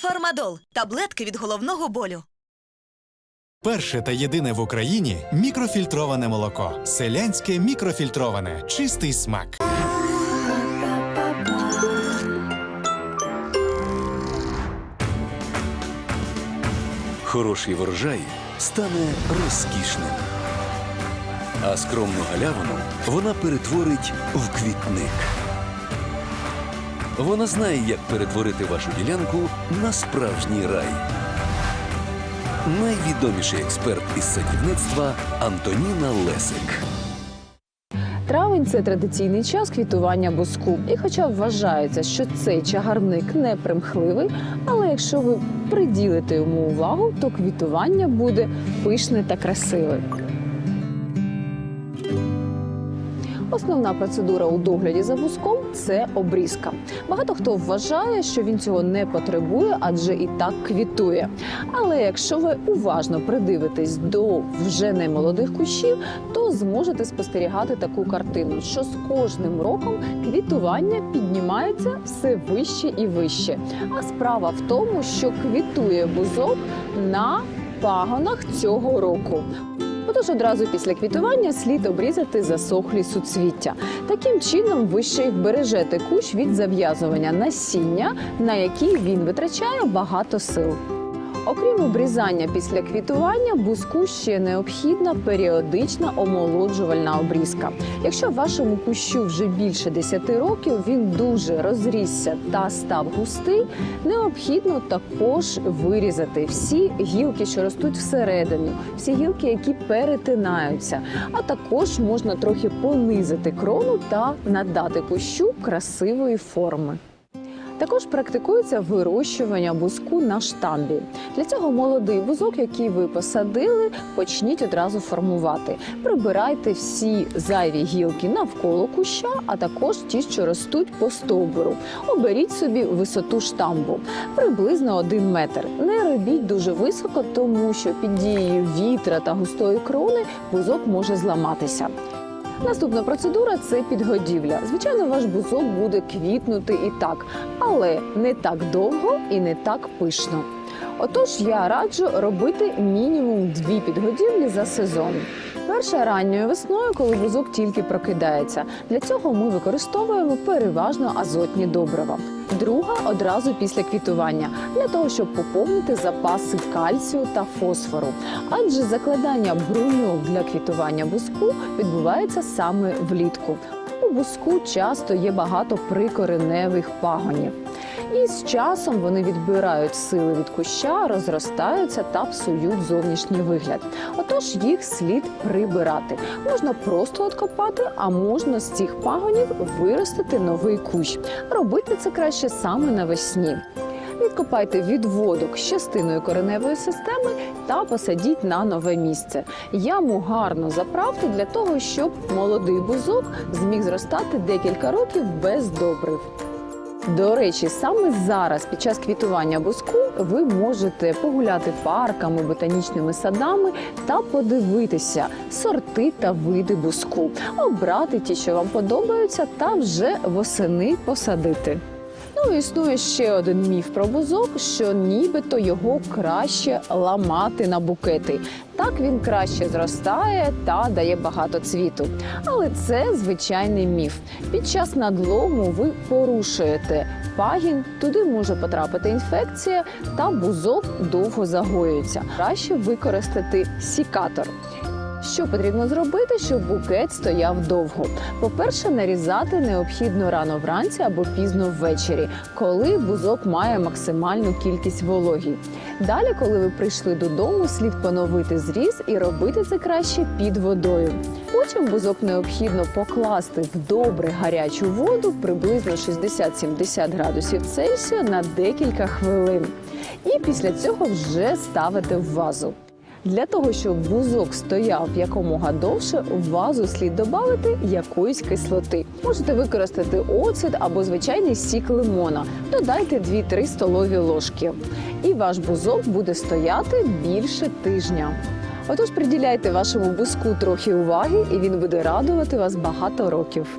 Фармадол таблетки від головного болю. Перше та єдине в Україні мікрофільтроване молоко. Селянське мікрофільтроване. Чистий смак. Хороший врожай стане розкішним, а скромну галявину вона перетворить в квітник. Вона знає, як перетворити вашу ділянку на справжній рай. Найвідоміший експерт із садівництва Антоніна Лесик. Травень це традиційний час квітування буску. І хоча вважається, що цей чагарник не примхливий, але якщо ви приділите йому увагу, то квітування буде пишне та красиве. Основна процедура у догляді за буском це обрізка. Багато хто вважає, що він цього не потребує, адже і так квітує. Але якщо ви уважно придивитесь до вже не молодих кущів, то зможете спостерігати таку картину, що з кожним роком квітування піднімається все вище і вище. А справа в тому, що квітує бузок на пагонах цього року. Отож, одразу після квітування слід обрізати засохлі суцвіття. Таким чином, ви ще й вбережете кущ від зав'язування насіння, на який він витрачає багато сил. Окрім обрізання після квітування, бузку ще необхідна періодична омолоджувальна обрізка. Якщо вашому кущу вже більше 10 років, він дуже розрісся та став густий, необхідно також вирізати всі гілки, що ростуть всередині, всі гілки, які перетинаються. А також можна трохи понизити крону та надати кущу красивої форми. Також практикується вирощування бузку на штамбі. Для цього молодий бузок, який ви посадили, почніть одразу формувати. Прибирайте всі зайві гілки навколо куща, а також ті, що ростуть по стовбуру. Оберіть собі висоту штамбу приблизно 1 метр. Не робіть дуже високо, тому що під дією вітра та густої крони бузок може зламатися. Наступна процедура це підгодівля. Звичайно, ваш бузок буде квітнути і так, але не так довго і не так пишно. Отож, я раджу робити мінімум дві підгодівлі за сезон. Перша ранньою весною, коли вузок тільки прокидається. Для цього ми використовуємо переважно азотні добрива. Друга одразу після квітування для того, щоб поповнити запаси кальцію та фосфору. Адже закладання бруньок для квітування бузку відбувається саме влітку. У бузку часто є багато прикореневих пагонів. І з часом вони відбирають сили від куща, розростаються та псують зовнішній вигляд. Отож їх слід прибирати. Можна просто откопати, а можна з цих пагонів виростити новий кущ. Робити це краще саме навесні. Відкопайте відводок з частиною кореневої системи та посадіть на нове місце. Яму гарно заправте для того, щоб молодий бузок зміг зростати декілька років без добрив. До речі, саме зараз, під час квітування бузку, ви можете погуляти парками, ботанічними садами та подивитися сорти та види бузку, обрати ті, що вам подобаються, та вже восени посадити. Ну, існує ще один міф про бузок, що нібито його краще ламати на букети. Так він краще зростає та дає багато цвіту. Але це звичайний міф. Під час надлому ви порушуєте пагін, туди може потрапити інфекція, та бузок довго загоюється. Краще використати сікатор. Що потрібно зробити, щоб букет стояв довго? По-перше, нарізати необхідно рано вранці або пізно ввечері, коли бузок має максимальну кількість вологі. Далі, коли ви прийшли додому, слід поновити зріз і робити це краще під водою. Потім бузок необхідно покласти в добре гарячу воду приблизно 60-70 градусів Цельсія на декілька хвилин. І після цього вже ставити в вазу. Для того, щоб бузок стояв якомога довше, в вазу слід додати якоїсь кислоти. Можете використати оцет або звичайний сік лимона. Додайте 2-3 столові ложки. І ваш бузок буде стояти більше тижня. Отож, приділяйте вашому бузку трохи уваги, і він буде радувати вас багато років.